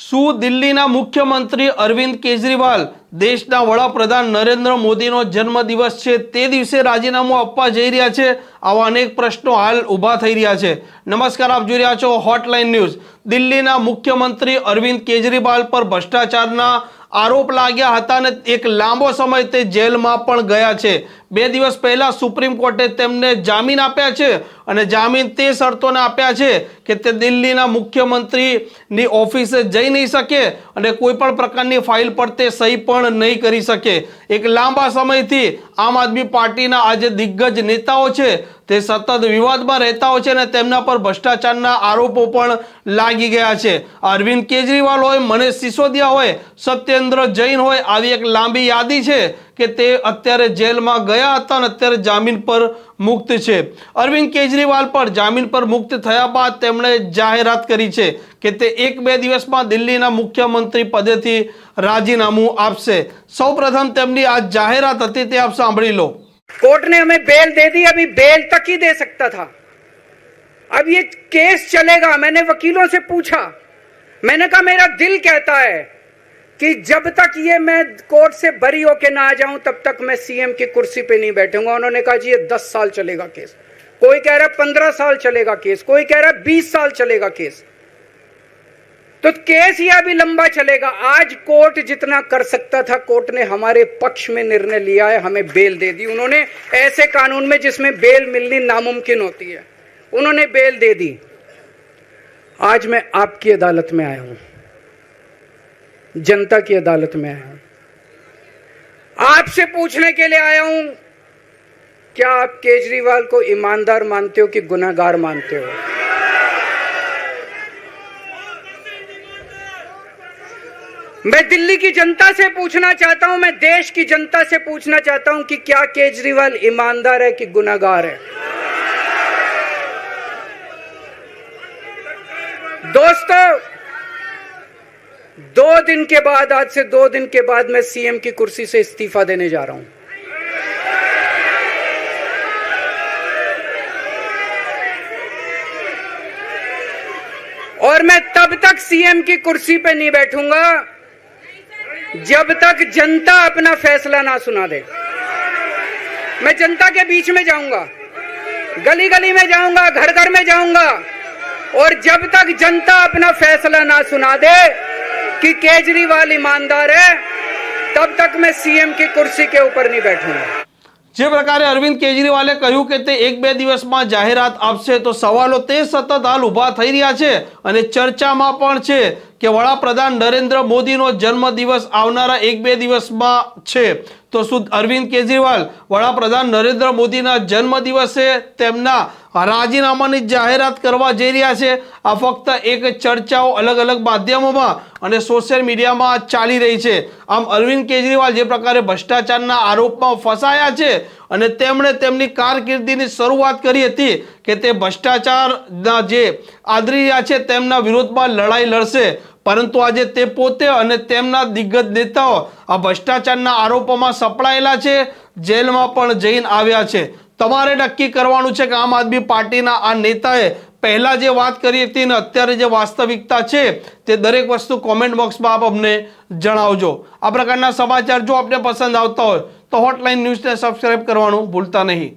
શું દિલ્હીના મુખ્યમંત્રી અરવિંદ કેજરીવાલ દેશના વડાપ્રધાન નરેન્દ્ર મોદીનો જન્મદિવસ છે તે દિવસે રાજીનામું આપવા જઈ રહ્યા છે? આવા અનેક પ્રશ્નો હાલ ઊભા થઈ રહ્યા છે. નમસ્કાર, આપ જોઈ રહ્યા છો હોટલાઇન ન્યૂઝ દિલ્હીના મુખ્યમંત્રી અરવિંદ કેજરીવાલ પર ભ્રષ્ટાચારના આરોપ લાગ્યા હતા અને એક લાંબો સમય તે જેલમાં પણ ગયા છે. બે દિવસ પહેલાં સુપ્રીમ કોર્ટે તેમને જામીન આપ્યા છે અને જામીન તે શરતોને આપ્યા છે કે તે દિલ્હીના મુખ્યમંત્રીની ઓફિસે જઈ નહીં શકે અને કોઈ પણ પ્રકારની ફાઇલ પર તે સહી પણ નહીં કરી શકે. એક લાંબા સમયથી આમ આદમી પાર્ટીના આજે દિગ્ગજ નેતાઓ છે તે સતત વિવાદમાં રહેતા હોય છે અને તેમના પર ભ્રષ્ટાચારના આરોપો પણ લાગી ગયા છે. અરવિંદ કેજરીવાલ હોય, મનીષ સિસોદિયા હોય, સત્યેન્દ્ર જૈન હોય, આવી એક લાંબી યાદી છે કે તે અત્યારે જેલમાં ગયા હતા અને અત્યારે જામીન પર મુક્ત છે. અરવિંદ કેજરીવાલ પર જામીન પર મુક્ત થયા બાદ તેમણે જાહેરાત કરી છે કે તે એક બે દિવસમાં દિલ્હીના મુખ્યમંત્રી પદેથી રાજીનામું આપશે. સૌપ્રથમ તેમની આ જાહેરાત હતી તે આપ સાંભળી લો. कोर्ट ने हमें बेल दे दी, अभी बेल तक ही दे सकता था। अब ये केस चलेगा, मैंने वकीलों से पूछा। मैंने कहा, मेरा दिल कहता है कि जब तक ये मैं कोर्ट से बरी होके ना आ जाऊँ, तब तक मैं सीएम की कुर्सी पे नहीं बैठूँगा। उन्होंने कहा, जी, ये दस साल चलेगा केस। कोई कह रहा है पंद्रह साल चलेगा केस, कोई कह रहा है बीस साल चलेगा केस। तो केस ये अभी लंबा चलेगा। आज कोर्ट जितना कर सकता था, कोर्ट ने हमारे पक्ष में निर्णय लिया है, हमें बेल दे दी। उन्होंने ऐसे कानून में जिसमें बेल मिलनी नामुमकिन होती है, उन्होंने बेल दे दी। आज मैं आपकी अदालत में आया हूँ, जनता की अदालत में आया हूँ। आपसे पूछने के लिए आया हूँ, क्या आप केजरीवाल को ईमानदार मानते हो कि गुनाहगार मानते हो? मैं दिल्ली की जनता से पूछना चाहता हूँ, मैं देश की जनता से पूछना चाहता हूँ कि क्या केजरीवाल ईमानदार है कि गुनाहगार है? दोस्तों, दो दिन के बाद, आज से दो दिन के बाद मैं सीएम की कुर्सी से इस्तीफा देने जा रहा हूँ। और मैं तब तक सीएम की कुर्सी पे नहीं बैठूँगा जब तक जनता अपना फैसला ना सुना दे। मैं जनता के बीच में जाऊँगा। गली गली में जाऊँगा घर घर में जाऊँगा। और जब तक जनता अपना फैसला ना सुना दे कि केजरीवाल ईमानदार है, तब तक मैं सीएम की कुर्सी के ऊपर नहीं बैठूँगा। જે પ્રકારે અરવિંદ કેજરીવાલે કહ્યું કે તે એક બે દિવસમાં જાહેરાત આપશે, તો સવાલો તે સતત હાલ ઊભા થઈ રહ્યા છે અને ચર્ચામાં પણ છે કે વડાપ્રધાન નરેન્દ્ર મોદીનો જન્મદિવસ આવનારા એક બે દિવસમાં છે. તો શું અરવિંદ કેજરીવાલ વડાપ્રધાન નરેન્દ્ર મોદીના જન્મદિવસે તેમના રાજીનામાની જાહેરાત કરવા જઈ રહ્યા છે. આ ફક્ત એક ચર્ચાઓ અલગ અલગ માધ્યમોમાં અને સોશિયલ મીડિયામાં ચાલી રહી છે. આમ અરવિંદ કેજરીવાલ જે પ્રકારે ભ્રષ્ટાચારના આરોપમાં ફસાયા છે અને તેમણે તેમની કારકિર્દીની શરૂઆત કરી હતી કે તે ભ્રષ્ટાચારના જે આદરી રહ્યા છે તેમના વિરોધમાં લડાઈ લડશે. પરંતુ આજે તે પોતે અને તેમના દિગ્ગજ નેતાઓ આ ભ્રષ્ટાચારના આરોપોમાં સપડાયેલા છે. જેલમાં પણ જઈને આવ્યા છે. તમારે નક્કી કરવાનું છે કે આમ આદમી પાર્ટીના આ નેતાએ પહેલાં જે વાત કરી હતી ને અત્યારે જે વાસ્તવિકતા છે તે દરેક વસ્તુ કોમેન્ટ બોક્સમાં આપ અમને જણાવજો. આ પ્રકારના સમાચાર જો આપને પસંદ આવતા હોય તો હોટલાઇન ન્યૂઝને સબસ્ક્રાઇબ કરવાનું ભૂલતા નહીં.